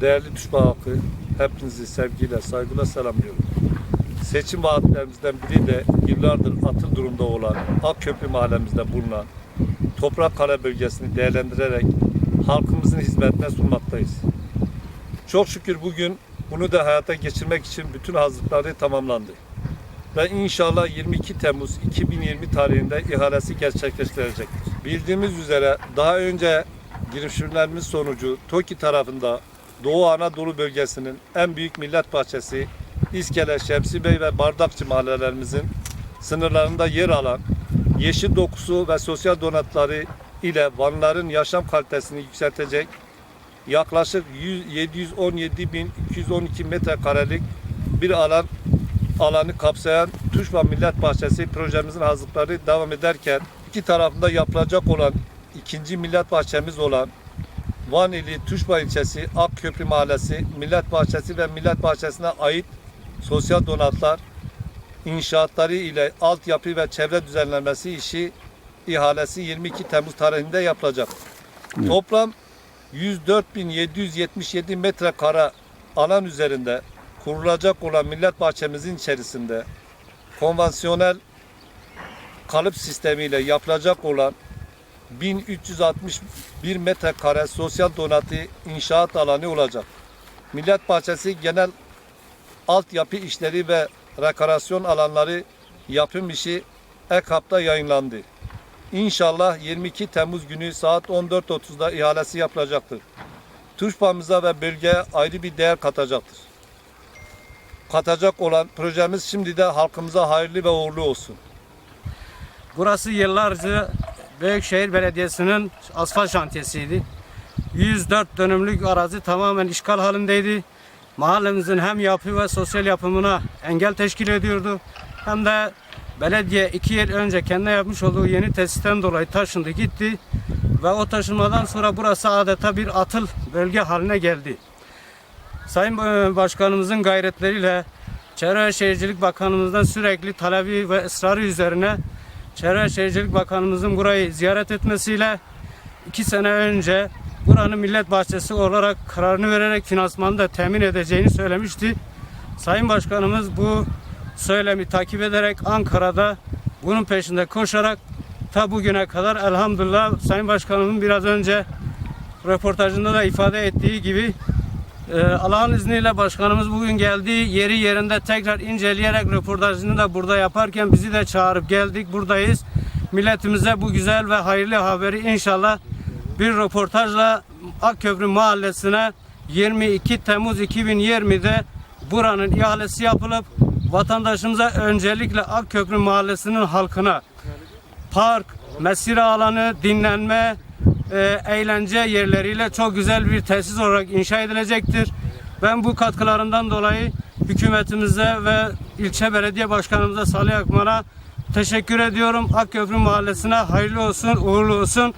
Değerli Tuşba halkı, hepinizi sevgiyle, saygıyla selamlıyorum. Seçim vaatlerimizden biri de yıllardır atıl durumda olan Akköprü mahallemizde bulunan Toprakkale bölgesini değerlendirerek halkımızın hizmetine sunmaktayız. Çok şükür bugün bunu da hayata geçirmek için bütün hazırlıkları tamamlandı. Ve inşallah 22 Temmuz 2020 tarihinde ihalesi gerçekleştirecektir. Bildiğimiz üzere daha önce girişimlerimiz sonucu TOKİ tarafında Doğu Anadolu bölgesinin en büyük millet bahçesi İskele, Şemsi Bey ve Bardakçı mahallelerimizin sınırlarında yer alan yeşil dokusu ve sosyal donatları ile Vanların yaşam kalitesini yükseltecek yaklaşık 100 717.212 metrekarelik bir alan alanı kapsayan Tuşba Millet Bahçesi projemizin hazırlıkları devam ederken iki tarafında yapılacak olan ikinci millet bahçemiz olan Van ili Tuşba ilçesi Akköprü Mahallesi Millet Bahçesi ve Millet Bahçesi'ne ait sosyal donatlar inşaatları ile altyapı ve çevre düzenlenmesi işi ihalesi 22 Temmuz tarihinde yapılacak. Toplam 104.777 metrekare alan üzerinde kurulacak olan millet bahçemizin içerisinde konvansiyonel kalıp sistemiyle yapılacak olan 1361 metrekare sosyal donatı inşaat alanı olacak. Millet bahçesi genel altyapı işleri ve rekarasyon alanları yapım işi EKAP'ta yayınlandı. İnşallah 22 Temmuz günü saat 14.30'da ihalesi yapılacaktır. Tuşbamıza ve bölgeye ayrı bir değer katacaktır. Katacak olan projemiz şimdi de halkımıza hayırlı ve uğurlu olsun. Burası yıllarca Büyükşehir Belediyesi'nin asfalt şantiyesiydi. 104 dönümlük arazi tamamen işgal halindeydi. Mahallemizin hem yapı ve sosyal yapımına engel teşkil ediyordu. Hem de belediye iki yıl önce kendine yapmış olduğu yeni tesisten dolayı taşındı gitti. Ve o taşınmadan sonra burası adeta bir atıl bölge haline geldi. Sayın e, Başkanımızın gayretleriyle Çevre ve Şehircilik Bakanımızdan sürekli talebi ve ısrarı üzerine Çevre Şehircilik Bakanımızın burayı ziyaret etmesiyle iki sene önce buranın millet bahçesi olarak kararını vererek finansmanı da temin edeceğini söylemişti. Sayın Başkanımız bu söylemi takip ederek Ankara'da bunun peşinde koşarak ta bugüne kadar elhamdülillah Sayın Başkanımın biraz önce röportajında da ifade ettiği gibi ee, Allah'ın izniyle başkanımız bugün geldi. Yeri yerinde tekrar inceleyerek röportajını da burada yaparken bizi de çağırıp geldik. Buradayız. Milletimize bu güzel ve hayırlı haberi inşallah bir röportajla Akköprü Mahallesi'ne 22 Temmuz 2020'de buranın ihalesi yapılıp vatandaşımıza öncelikle Akköprü Mahallesi'nin halkına park, mesire alanı, dinlenme, e, eğlence yerleriyle çok güzel bir tesis olarak inşa edilecektir. Ben bu katkılarından dolayı hükümetimize ve ilçe belediye başkanımıza Salih Akman'a teşekkür ediyorum. Akköprü Mahallesi'ne hayırlı olsun, uğurlu olsun.